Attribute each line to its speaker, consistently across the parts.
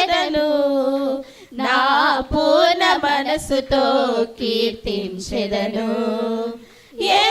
Speaker 1: కీర్తించెదను నా పూర్ణ మనసుతో కీర్తించెదను. ఏ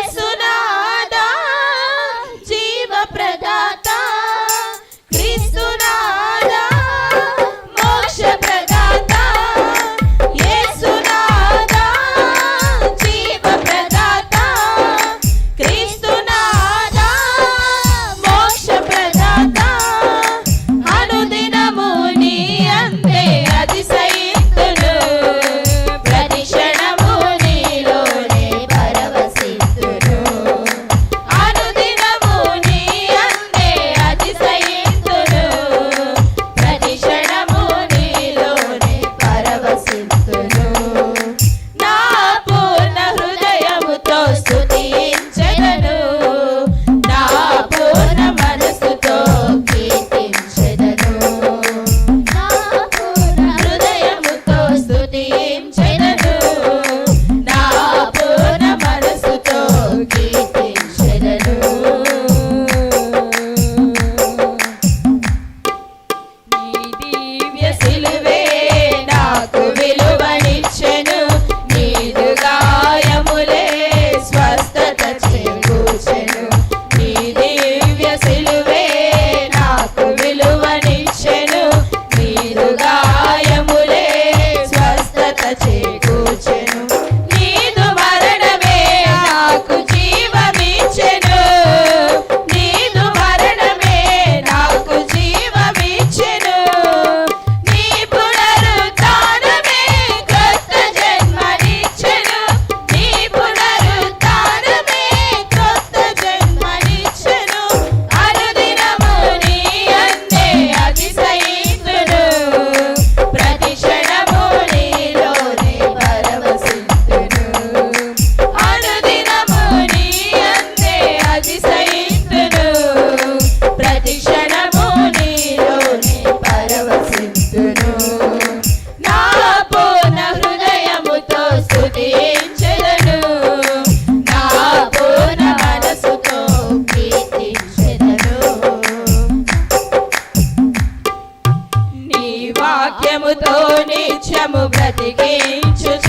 Speaker 1: నీ వాక్యముతో నిత్యము బ్రతికించు